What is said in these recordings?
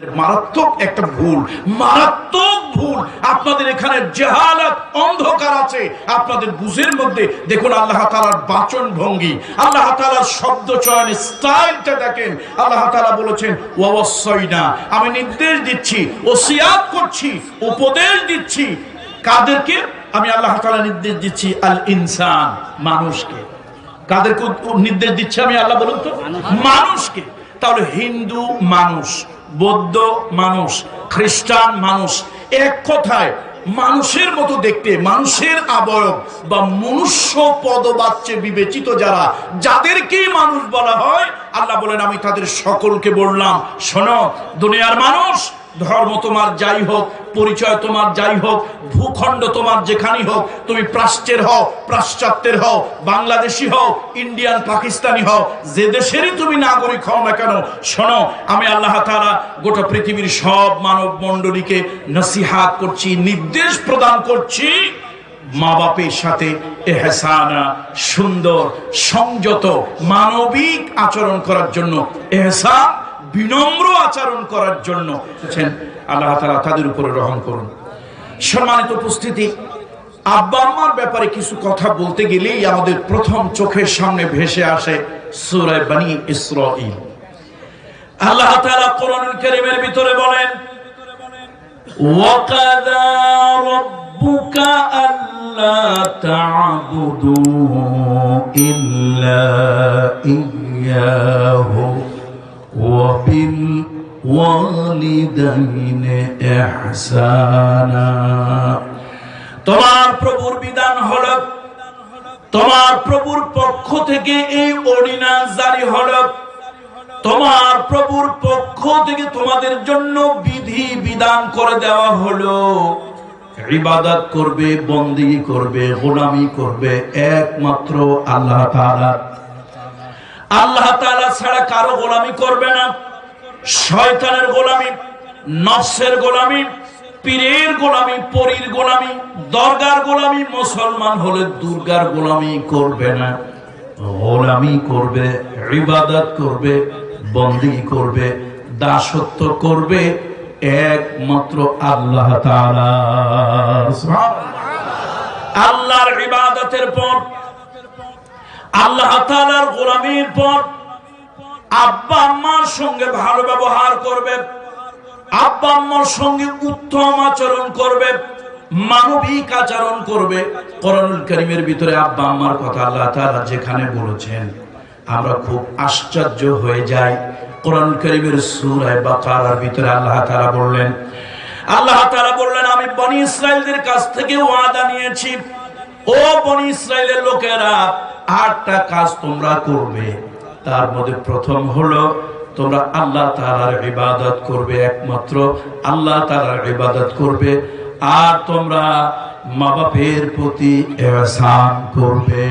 মারাত্মক একটা ভুল মারাত্মক ভুল। আপনাদের এখানে জেহালাত অন্ধকার আছে। আপনাদের বুঝের মধ্যে দেখুন আল্লাহ তাআলার বাচন ভঙ্গি আল্লাহ তাআলার শব্দ চয়ন স্টাইলটা দেখেন। আল্লাহ তাআলা বলেছেন ওয়াসাইনা আমি নির্দেশ দিচ্ছি ওসিয়াত করছি উপদেশ দিচ্ছি। কাদেরকে? আমি আল্লাহ তাআলা নির্দেশ দিচ্ছি আল ইনসান মানুষকে। কাদেরকে নির্দেশ দিচ্ছে আমি আল্লাহ বলুন তো? মানুষকে। তাহলে হিন্দু মানুষ বৌদ্ধ মানুষ, খ্রিস্টান মানুষ, এক কথায় মানুষের মতো দেখতে, মানুষের আবয়ব বা মনুষ্য পদবাচ্যে বিবেচিত যারা যাদেরকে মানুষ বলা হয়, আল্লাহ বলেন, আমি তাদের সকলকে বললাম, শোনো, দুনিয়ার মানুষ ধর্ম তোমার যাই হোক, পরিচয় তোমার যাই হোক, ভূখণ্ড তোমার যেখানেই হোক, তুমি প্রাচ্যের হও পাশ্চাত্যের হও, বাংলাদেশি হও, ইন্ডিয়ান, পাকিস্তানি হও, যে দেশেরই তুমি নাগরিক হও না কেন, শোনো, আমি আল্লাহ তাআলা গোটা পৃথিবীর সব মানব মণ্ডলীকে নসিহাত করছি, নির্দেশ প্রদান করছি মা বাপের সাথে এহসানা, সুন্দর, সংযত, মানবিক আচরণ করার জন্য। এহসান বিনম্র আচরণ করার জন্য আল্লাহ তালা তাদের উপরে রহম করুন। সম্মানিত উপস্থিতি, আব্বা আম্মার ব্যাপারে কিছু কথা বলতে গেলেই আমাদের প্রথম চোখের সামনে ভেসে আসে সুরায় বানি ইসরাইল আল্লাহ তাআলা কোরআনুল কারীমের ভিতরে বলেন ওয়াকাদা আল্লা ইল্লা তোমার প্রভুর বিধান হলো, তোমার প্রভুর পক্ষ থেকে এই অর্ডিন্যান্স জারি হলো। তোমার প্রভুর পক্ষ থেকে তোমাদের জন্য বিধি বিধান করে দেওয়া হলো। ইবাদত করবে বন্দিগি করবে, গোলামি করবে, একমাত্র আল্লাহ তাআলা। আল্লাহ তাআলা ছাড়া কারও গোলামি করবে না। শয়তানের গোলামি, নফসের গোলামি, পীরের গোলামি, পরীর গোলামি, দরগার গোলামি, মুসলমান হলে দুর্গার গোলামি করবে না। গোলামি করবে, ইবাদত করবে, বন্দি করবে, দাসত্ব করবে একমাত্র আল্লাহ আল্লাহর ইবাদতের পর আল্লাহ তাআলার গোলামির পর আব্বা আম্মার সঙ্গে ভালো ব্যবহার করবে, আব্বা আম্মার সঙ্গে উত্তম আচরণ করবে, মানবিক আচরণ করবে। করণুল করিমের ভিতরে আব্বা আম্মার কথা আল্লাহ তাআলা যেখানে বলেছেন, আমরা খুব আশ্চর্য হয়ে যাই। কোরআন করিমের সূরায় বাকারার ভিতরে আল্লাহ তাআলা বললেন, আল্লাহ তাআলা বললেন, আমি বনি ইসরাইলদের কাছ থেকে ওয়াদা নিয়েছি। ও বনি ইসরাইলের লোকেরা আটটা কাজ তোমরা করবে। তার মধ্যে প্রথম হলো, তোমরা আল্লাহ তাআলার ইবাদত করবে একমাত্র। আল্লাহ তাআলার ইবাদত করবে। আর তোমরা মা বাপের প্রতি করবে।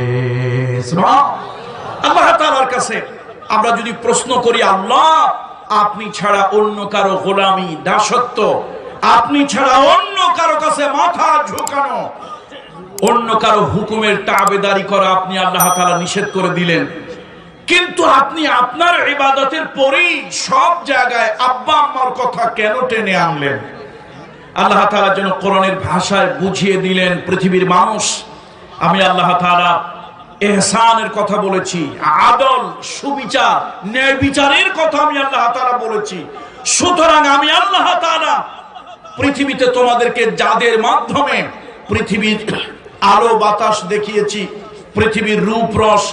আল্লাহ তাআলার কাছে আমরা যদি প্রশ্ন করি, আল্লাহ, আপনি ছাড়া অন্য কারও গোলামি দাসত্ব, আপনি ছাড়া অন্য কারও কাছে মাথা ঝুঁকানো অন্য কারও হুকুমের তাবেদারি করা আপনি আল্লাহ তালা নিষেধ করে দিলেন। কিন্তু আপনি আপনার ইবাদতের পরেই সব জায়গায় আব্বা আম্মার কথা কেন টেনে আনলেন? আল্লাহ তাআলা যেন কোরআনের ভাষায় বুঝিয়ে দিলেন, পৃথিবীর মানুষ। আমি আল্লাহ তাআলা এহসানের কথা বলেছি, আদল, সুবিচার ন্যায় বিচারের কথা আমি আল্লাহ তাআলা বলেছি। সুতরাং আমি আল্লাহ তাআলা পৃথিবীতে তোমাদেরকে যাদের মাধ্যমে পৃথিবীর আলো বাতাস দেখিয়েছি। পৃথিবীর রূপ রস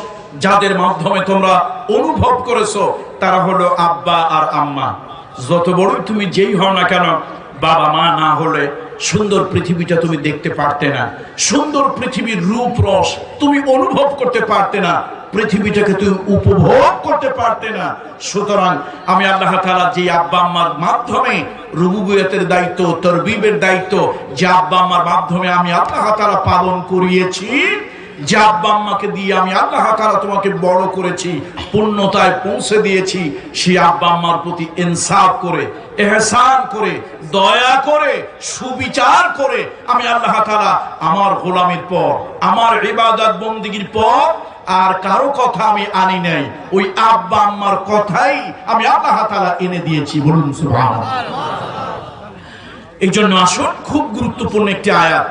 যাদের মাধ্যমে তোমরা অনুভব করেছ, তারা হলো আব্বা আর আম্মা। যত বড়ই তুমি যেই হও না কেন, বাবা মা না হলে সুন্দর পৃথিবীটা তুমি দেখতে পারতে না। সুন্দর পৃথিবীর রূপ রস তুমি অনুভব করতে পারতে না। পৃথিবীটাকে তুমি উপভোগ করতে পারতে না। সুতরাং আমি আল্লাহ তালা যে আব্বা আম্মার মাধ্যমে রুবুবিয়তের দায়িত্ব, তরবিবের দায়িত্ব, যে আব্বা আম্মার মাধ্যমে আমি আল্লাহ তালা পালন করিয়েছি যে আব্বা আম্মাকে দিয়ে আমি আল্লাহ তাআলা তোমাকে বড় করেছি, পূর্ণতায় পৌঁছে দিয়েছি, সেই আব্বা আম্মার প্রতি ইনসাফ করে, এহসান করে, দয়া করে, সুবিচার করে আমি আল্লাহ তাআলা আমার গোলামের পর, আমার ইবাদত বন্দিগির পর আর কারও কথা আমি আনি নাই। ওই আব্বা আম্মার কথাই আমি আল্লাহ তাআলা এনে দিয়েছি বলুন এই জন্য আসুন, খুব গুরুত্বপূর্ণ একটি আয়াত।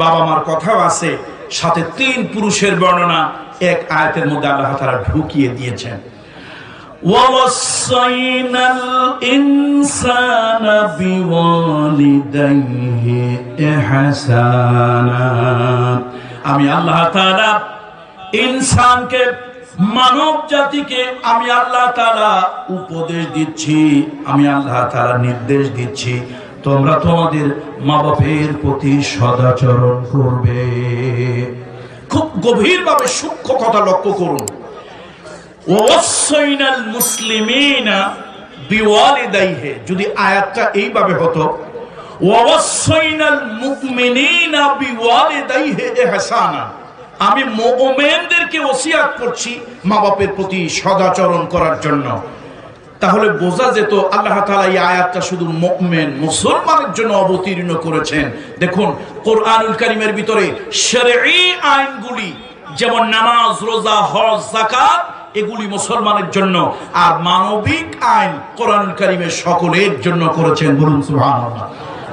বাবা মার কথাও আছে সাথে তিন পুরুষের বর্ণনা এক আয়াতের মধ্যে আল্লাহ তারা ঢুকিয়ে দিয়েছেন ووصينا الإنسان بوالديه إحسانا আমি আল্লাহ তাআলা ইনসানকে মানব জাতিকে আমি আল্লাহ তাআলা উপদেশ দিচ্ছি আমি আল্লাহ তাআলা নির্দেশ দিচ্ছি তোমরা তোমাদের মা বাপের প্রতি সদাচরণ করবে। খুব গভীরভাবে সূক্ষ্ম কথা লক্ষ্য করুন। ওয়াসাইনাল মুসলিমিনা বিওয়ালিদাইহি, যদি আয়াতটা এইভাবে হতো ওয়াসাইনাল মুমিনিনা বিওয়ালিদাইহি ইহসানা আমি মুমিনদেরকে ওসিয়াত করছি মা বাপের প্রতি সদাচরণ করার জন্য। তাহলে বোঝা যেত আল্লাহ তাআলা এই আয়াতটা শুধু মুমিন, মুসলমানের জন্য অবতীর্ণ করেছেন। দেখুন, কোরআনুল কারীমের ভিতরে শরঈ আইনগুলি, যেমন নামাজ, রোজা, হজ, যাকাত, এগুলি মুসলমানের জন্য। আর মানবিক আইন কোরআন কারিমের সকলের জন্য করেছেন। বলুন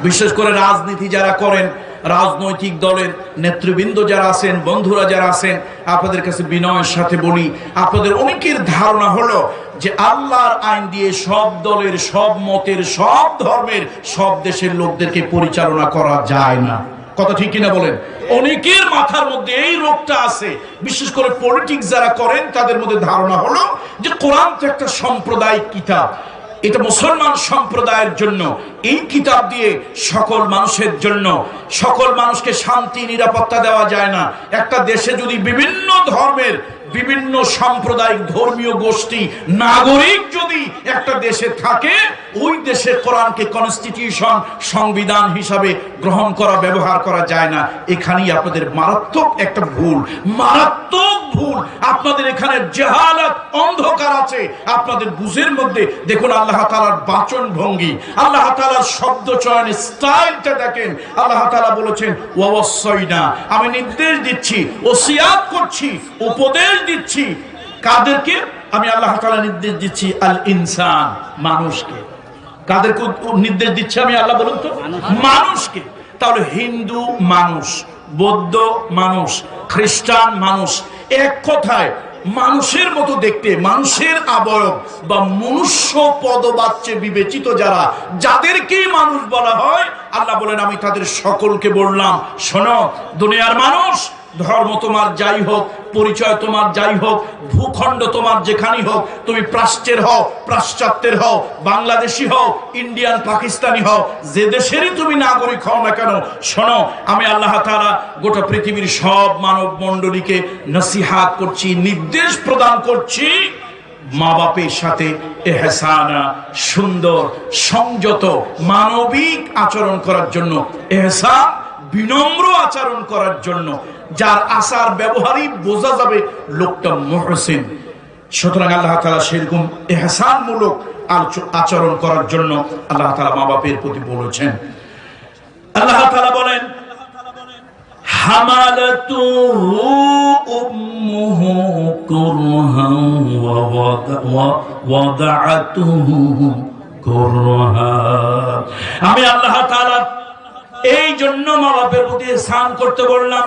বিশেষ করে রাজনীতি যারা করেন রাজনৈতিক দলের নেতৃবৃন্দ যারা আছেন, বন্ধুরা যারা আছেন, আপনাদের কাছে বিনয়ের সাথে বলি, আপনাদের অনেকের ধারণা হলো যে আল্লাহর আইন দিয়ে সব দলের, সব মতের, সব ধর্মের, সব দেশের লোকদেরকে পরিচালনা করা যায় না। কথা ঠিক কিনা বলেন? অনেকের মাথার মধ্যে এই রোগটা আছে। বিশেষ করে পলিটিক্স যারা করেন, তাদের মধ্যে ধারণা হলো যে কোরআন তো একটা সাম্প্রদায়িক কিতাব। এটা মুসলমান সম্প্রদায়ের জন্য, এই কিতাব দিয়ে সকল মানুষের জন্য, সকল মানুষকে শান্তি, নিরাপত্তা দেওয়া যায় না। একটা দেশে যদি বিভিন্ন ধর্মের, বিভিন্ন সাম্প্রদায়িক ধর্মীয় গোষ্ঠী, নাগরিক যদি একটা দেশে থাকে, ওই দেশের কোরআনকে কনস্টিটিউশন সংবিধান হিসাবে গ্রহণ করা, ব্যবহার করা যায় না। এখানেই আপনাদের মারাত্মক একটা ভুল। মারাত্মক ভুল আপনাদের এখানে জেহালাত অন্ধকার আছে। আপনাদের বুঝের মধ্যে দেখুন আল্লাহ তাআলার বাচন ভঙ্গি আল্লাহ তাআলার শব্দ চয়নের স্টাইলটা দেখেন। আল্লাহ তাআলা বলেছেন ওয়াসাইনা আমি নির্দেশ দিচ্ছি ওসিয়াত করছি উপদেশ দিচ্ছি। কাদেরকে? আমি আল্লাহ তালা নির্দেশ দিচ্ছি আল ইনসান মানুষকে। কাদেরকে নির্দেশ দিচ্ছে আমি আল্লাহ বলুন তো? মানুষকে। তাহলে হিন্দু মানুষ বৌদ্ধ মানুষ, খ্রিস্টান মানুষ, এক কথায় মানুষের মতো দেখতে, মানুষের আবয়ব বা মনুষ্য পদবাচ্যে বিবেচিত যারা, যাদেরকে মানুষ বলা হয়, আল্লাহ বলেন, আমি তাদের সকলকে বললাম, শোনো, দুনিয়ার মানুষ ধর্ম তোমার যাই হোক, পরিচয় তোমার যাই হোক, ভূখণ্ড তোমার যেখানেই হোক, তুমি প্রাচ্যের হও পাশ্চাত্যের হও, বাংলাদেশি হও, ইন্ডিয়ান, পাকিস্তানি হও, যে দেশেরই তুমি নাগরিক হও না কেন, শোনো, আমি আল্লাহ তাআলা গোটা পৃথিবীর সব মানব মণ্ডলীকে নসিহাত করছি, নির্দেশ প্রদান করছি মা বাপের সাথে এহসানা, সুন্দর, সংযত, মানবিক আচরণ করার জন্য, এহসান, বিনম্র আচরণ করার জন্য যার আচার ব্যবহারই বোঝা যাবে লোকটা মহসিন সুতরাং আল্লাহ তালা সেরকম এহসানমূলক আলোচ- আচরণ করার জন্য আল্লাহ তালা মা বাপের প্রতি বলেছেন আল্লাহ তালা বলেন حملته أمه كرها ووض- ووضعته كرها আমি আল্লাহ তাআলা এই জন্য মা বাপের প্রতি স্নান করতে বললাম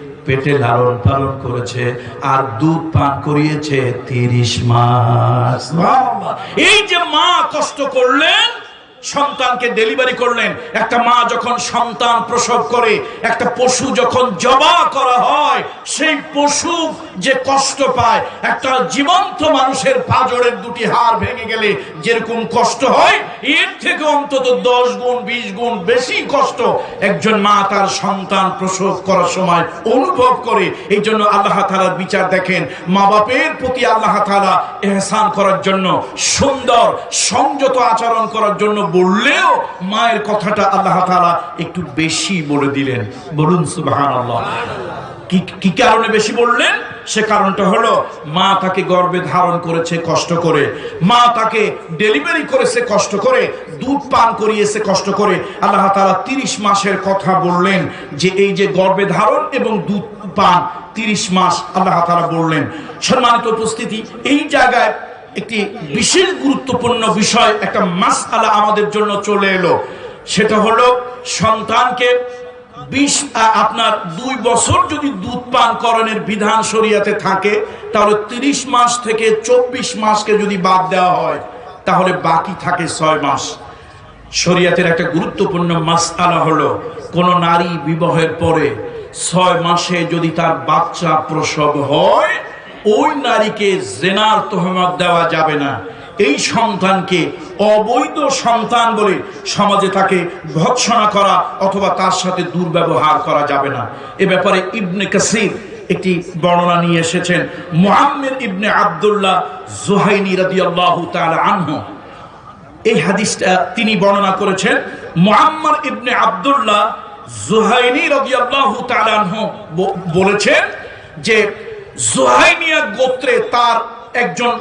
পেটে লালন পালন করেছে আর দুধ পান করিয়েছে তিরিশ মাস। এই যে মা কষ্ট করলেন, সন্তানকে ডেলিভারি করলেন, একটা মা যখন সন্তান প্রসব করে, একটা পশু যখন জবা করা হয়, সেই পশু যে কষ্ট পায়, একটা জীবন্ত মানুষের পাজরের দুটি হাড় ভেঙে গেলে যেরকম কষ্ট হয়, এর থেকে অন্তত দশ গুণ, বিশ গুণ বেশি কষ্ট একজন মা তার সন্তান প্রসব করার সময় অনুভব করে। এই জন্য আল্লাহ তালার বিচার দেখেন, মা বাপের প্রতি আল্লাহ তালা এহসান করার জন্য, সুন্দর সংযত আচরণ করার জন্য বললেও মায়ের কথাটা আল্লাহ তালা একটু বেশি বলে দিলেন। বলুন কি কি কারণে বেশি বললেন? সে কারণটা হলো, মা তাকে গর্ভে ধারণ করেছে কষ্ট করে। মা তাকে ডেলিভারি করেছে কষ্ট করে, দুধ পান করিয়েছে কষ্ট করে। আল্লাহ তাআলা 30 মাসের কথা বললেন যে, এই যে গর্ভে ধারণ এবং দুধ পান 30 মাস আল্লাহ তাআলা বললেন। সম্মানিত উপস্থিতি, এই জায়গায় একটি বিশেষ গুরুত্বপূর্ণ বিষয়, একটা মাসআলা আমাদের জন্য চলে এলো। সেটা হলো সন্তানকে বিশ আপনার দুই বছর যদি দুধ পান করণের বিধান শরিয়াতে থাকে, তাহলে তিরিশ মাস থেকে চব্বিশ মাসকে যদি বাদ দেওয়া হয়, তাহলে বাকি থাকে ছয় মাস। শরিয়াতের একটা গুরুত্বপূর্ণ মাসআলা হলো, কোন নারী বিবাহের পরে ছয় মাসে যদি তার বাচ্চা প্রসব হয়, ওই নারীকে জেনার তহমত দেওয়া যাবে না। এই সন্তানকে অবৈধ সন্তান বলে সমাজে তাকে ভৎসনা করা অথবা তার সাথে দুর্ব্যবহার করা যাবে না। এ ব্যাপারে ইবনে কাসির একটি বর্ণনা নিয়ে এসেছেন। মোহাম্মদ ইবনে আব্দুল্লাহ জুহাইনি রাদিয়াল্লাহু তাআলা আনহু। এই হাদিসটা তিনি বর্ণনা করেছেন মোহাম্মদ ইবনে আব্দুল্লাহ জুহাইনি রাদিয়াল্লাহু তাআলা আনহু বলেছেন যে জোহাইনিয়া গোত্রে তার একজন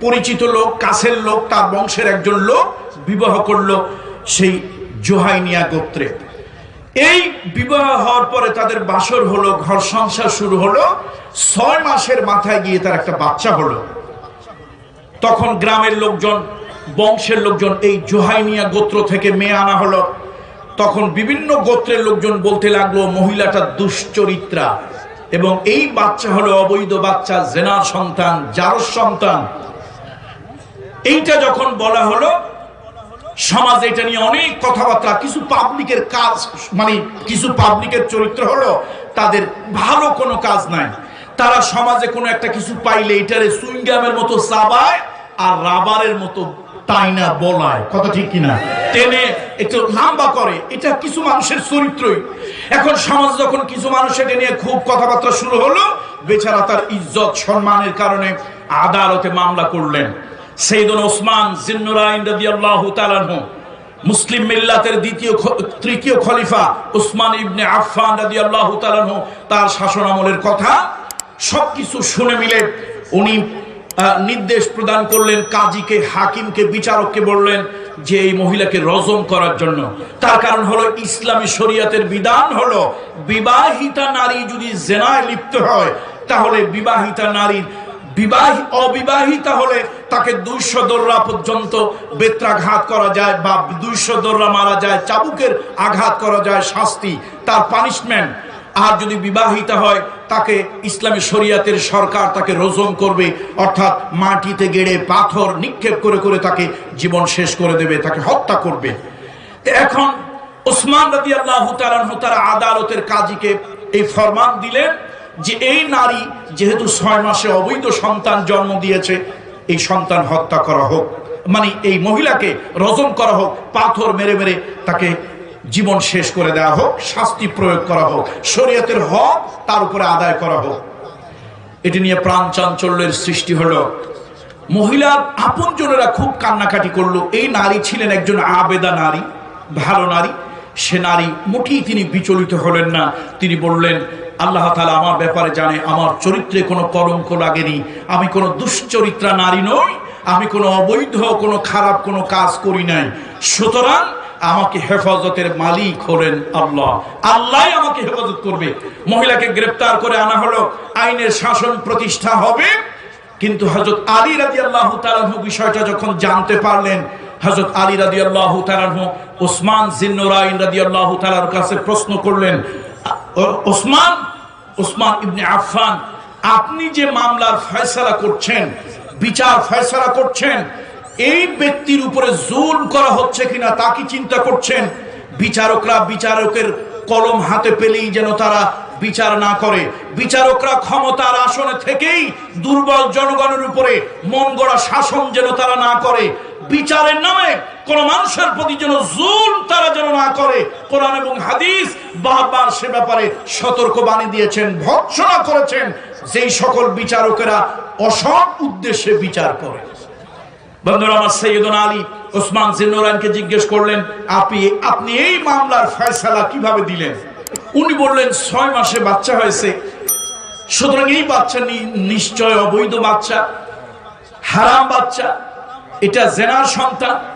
পরিচিত লোক, কাছের লোক, তার বংশের একজন লোক বিবাহ করল সেই জোহাইনিয়া গোত্রে। এই বিবাহ হওয়ার পরে তাদের বাসর হলো, ঘর সংসার শুরু হলো, ছয় মাসের মাথায় গিয়ে তার একটা বাচ্চা হলো। তখন গ্রামের লোকজন, বংশের লোকজন এই জোহাইনিয়া গোত্র থেকে মেয়ে আনা হলো। তখন বিভিন্ন গোত্রের লোকজন বলতে লাগল, মহিলাটা দুশ্চরিত্রা এবং এই বাচ্চা হলো অবৈধ বাচ্চা, জেনার সন্তান, জারস সন্তান। এইটা যখন বলা হলো, সমাজে এটা নিয়ে অনেক কথাবার্তা, কিছু পাবলিকের কাজ মানে কিছু পাবলিকের চরিত্র হলো, তাদের ভালো কোনো কাজ নাই। তারা সমাজে কোনো একটা কিছু পাইলে এটারে সুইংগামের মতো চাবায় আর রাবারের মতো টাইনা বলায়। কথা ঠিক কিনা? টেনে একটু লাম্বা করে। এটা কিছু মানুষের চরিত্রই। এখন সমাজ যখন কিছু মানুষ এটা নিয়ে খুব কথাবার্তা শুরু হলো, বেচারা তার ইজ্জত, সম্মানের কারণে আদালতে মামলা করলেন। সেইদুল ওসমান জিন্নুরাইন মুসলিম মিল্লাতের দ্বিতীয় তৃতীয় খলিফা উসমান ইবনে আফফান রাদিয়াল্লাহু তাআলা তার শাসন আমলের কথা সবকিছু শুনে মিলে উনি নির্দেশ প্রদান করলেন কাজীকে, হাকিমকে, বিচারককে বললেন যে এই মহিলাকে রজম করার জন্য। তার কারণ হলো ইসলামী শরিয়তের বিধান হলো বিবাহিতা নারী যদি জেনায় লিপ্ত হয়, তাহলে বিবাহিতা নারীর বিবাহী, অবিবাহিতা হলে তাকে দুইশো দোররা পর্যন্ত বেত্রাঘাত করা যায় বা দুইশো দোররা মারা যায়, চাবুকের আঘাত করা যায় শাস্তি, তার পানিশমেন্ট আর যদি বিবাহিতা হয়, তাকে ইসলামী শরিয়াতের সরকার তাকে রোজম করবে, অর্থাৎ মাটিতে গেড়ে পাথর নিক্ষেপ করে করে তাকে জীবন শেষ করে দেবে, তাকে হত্যা করবে। এখন ওসমান রাজি আল্লাহ তারা আদালতের কাজীকে এই ফরমান দিলেন যে এই নারী যেহেতু ছয় মাসে অবৈধ সন্তান জন্ম দিয়েছে এই সন্তান হত্যা করা হোক মানে এই মহিলাকে রজম করা হোক, পাথর মেরে মেরে তাকে জীবন শেষ করে দেওয়া হোক, শাস্তি প্রয়োগ করা হোক, শরীয়তের হক তার উপরে আদায় করা হোক। এটি নিয়ে প্রাণ চাঞ্চল্যের সৃষ্টি হলো। মহিলার আপনজনেরা খুব কান্নাকাটি করল। এই নারী ছিলেন একজন আবেদা নারী, ভালো নারী। সে নারী মোটেই তিনি বিচলিত হলেন না। তিনি বললেন আল্লাহ তালা আমার ব্যাপারে জানে, আমার চরিত্রে কোনো কলঙ্ক লাগেনি। আমি কোনো দুশ্চরিত্রা নারী নই, আমি কোনো অবৈধ, কোনো খারাপ কোনো কাজ করি নাই। সুতরাং আমাকে হেফাজতের মালিক হলেন আল্লাহ। আল্লাহ আমাকে হেফাজত করবে। মহিলাকে গ্রেপ্তার করে আনা হলো, আইনের শাসন প্রতিষ্ঠা হবে। কিন্তু হজরত আলী রাজি আল্লাহ বিষয়টা যখন জানতে পারলেন হজরত আলী রাজি আল্লাহ ওসমান জিন্নুরাইন রাজি আল্লাহ তালার কাছে প্রশ্ন করলেন ওসমান ওসমান ইবনে আফফান, আপনি যে মামলার ফয়সালা করছেন, বিচার ফয়সালা করছেন, এই ব্যক্তির উপরে জুল করা হচ্ছে কিনা তা কি চিন্তা করছেন? বিচারকরা বিচারকের কলম হাতে পেলেই যেন তারা বিচার না করে। বিচারকরা ক্ষমতার আসনে থেকেই দুর্বল জনগণের উপরে মন শাসন যেন তারা না করে। বিচারের নামে কোন মানুষের প্রতি যেন জুল তারা যেন না করে। কোরআন এবং হাদিস বারবার সে ব্যাপারে সতর্ক বাণী দিয়েছেন, ভৎসনা করেছেন। যেই সকল বিচারকেরা অসৎ উদ্দেশ্যে বিচার করে। বন্ধুরা, আমার সৈয়দনা আলী ওসমান জিন্নুরানকে জিজ্ঞেস করলেন, আপনি আপনি এই মামলার ফয়সালা কীভাবে দিলেন? উনি বললেন, ছয় মাসে বাচ্চা হয়েছে। সুতরাং এই বাচ্চা নি- নিশ্চয় অবৈধ বাচ্চা, হারাম বাচ্চা। এটা জেনার সন্তান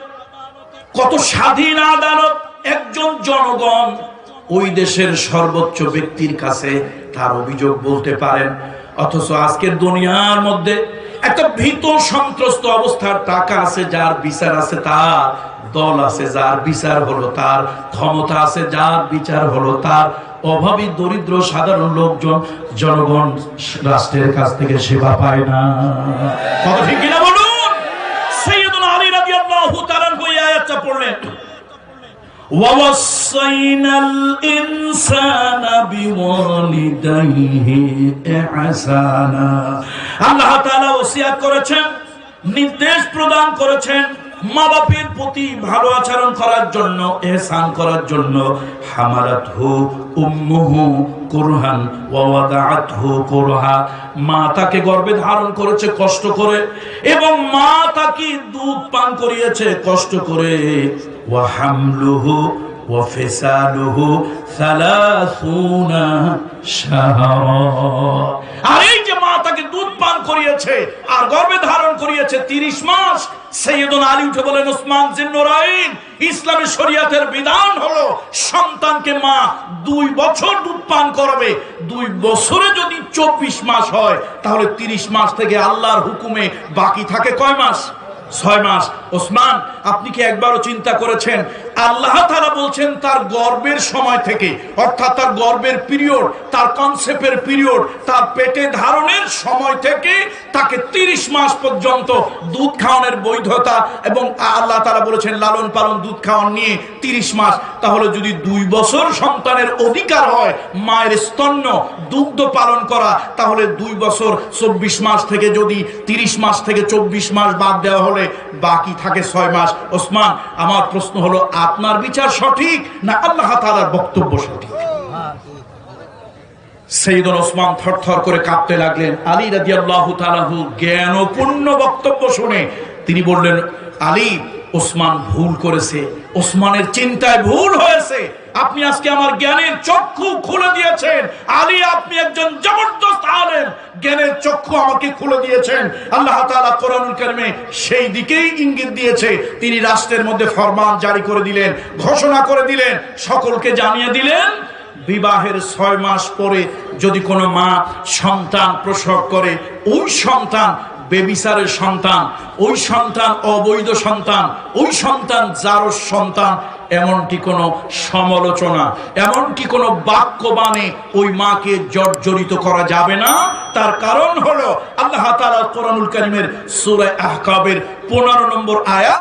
কত স্বাধীন আদালত, একজন জনগণ ওই দেশের সর্বোচ্চ ব্যক্তির কাছে তার অভিযোগ বলতে পারেন। অথচ আজকের দুনিয়ার মধ্যে একটা ভীত সন্ত্রস্ত অবস্থার টাকা আছে, যার বিচার আছে, তার দল আছে, যার বিচার হলো তার ক্ষমতা আছে, যার বিচার হলো তার অভাবী, দরিদ্র, সাধারণ লোকজন, জনগণ রাষ্ট্রের কাছ থেকে সেবা পায় না। কথা ঠিক কিনা বলুন সৈয়দুল আলী রাদিয়াল্লাহু তাআলা ওই আয়াতটা পড়লেন ووصينا الإنسان بوالديه إحسانا আল্লাহ তাআলা ওসিয়াত করেছেন নির্দেশ প্রদান করেছেন মা বাপের প্রতি ভালো আচরণ করার জন্য এহসান করার জন্য হামালাতহু উম্মুহু কুরহান ওয়া ওয়াদাআতহু কুরহা মা তাকে গর্ভে ধারণ করেছে কষ্ট করে এবং মা তাকে দুধ পান করিয়েছে কষ্ট করে ওয়া ফিসালুহু 30 শাহরা। আর এই যে মা তাকে দুধ পান করিয়েছে আর গর্ভে ধারণ করিয়েছে 30 মাস সৈয়দুল আলী উঠে বলেন, ওসমান জিন্নুরাইন, ইসলামী শরিয়াতের হলো সন্তানকে মা দুই বছর দুধ পান করাবে। দুই বছরে যদি চব্বিশ মাস হয়, তাহলে 30 মাস থেকে আল্লাহর হুকুমে বাকি থাকে কয় মাস? ছয় মাস। ওসমান আপনি কি একবারও চিন্তা করেছেন আল্লাহ তারা বলছেন, তার গর্বের সময় থেকে, অর্থাৎ তার গর্বের পিরিয়ড তার কনসেপ্টের পিরিয়ড তার পেটে ধারণের সময় থেকে তাকে 30 মাস পর্যন্ত দুধ খাওয়ানোর বৈধতা এবং আল্লাহ তারা বলেছেন, লালন পালন দুধ খাওয়ান নিয়ে 30 মাস। তাহলে যদি দুই বছর সন্তানের অধিকার হয়, মায়ের স্তন্য দুগ্ধ পালন করা, তাহলে দুই বছর চব্বিশ মাস থেকে যদি 30 মাস থেকে চব্বিশ মাস বাদ দেওয়া হলে বাকি থাকে ছয় মাস। ওসমান, আমার প্রশ্ন হলো আপনার বিচার সঠিক না আল্লাহ তালার বক্তব্য সঠিক? সেইদন ওসমান থরথর করে কাঁপতে লাগলেন। আলী রাজি রাদিয়াল্লাহু তালাহু জ্ঞানপূর্ণ বক্তব্য শুনে তিনি বললেন, আলী, ওসমান ভুল করেছে, ওসমানের চিন্তায় ভুল হয়েছে। আপনি আজকে আমার জ্ঞানের চক্ষু খুলে দিয়েছেন। আলী, আপনি একজন জবরদস্ত আলেম। জ্ঞানের চক্ষু আমাকে খুলে দিয়েছেন। আল্লাহ তাআলা কোরআনুল কারিমে সেই দিকেই ইঙ্গিত দিয়েছে। তিনি রাষ্ট্রের মধ্যে ফরমান জারি করে দিলেন, ঘোষণা করে দিলেন, সকলকে জানিয়ে দিলেন, বিবাহের ছয় মাস পরে যদি কোনো মা সন্তান প্রসব করে, ওই সন্তান বেবিচারের সন্তান, ওই সন্তান অবৈধ সন্তান, ওই সন্তান যার সন্তান এমনটি কোনো সমালোচনা এমনকি কোনো বাক্যবাণে ওই মাকে জর্জরিত করা যাবে না। তার কারণ হলো আল্লাহ তালা কোরআনুল করিমের সুরে আহকাবের 15 নম্বর আয়াত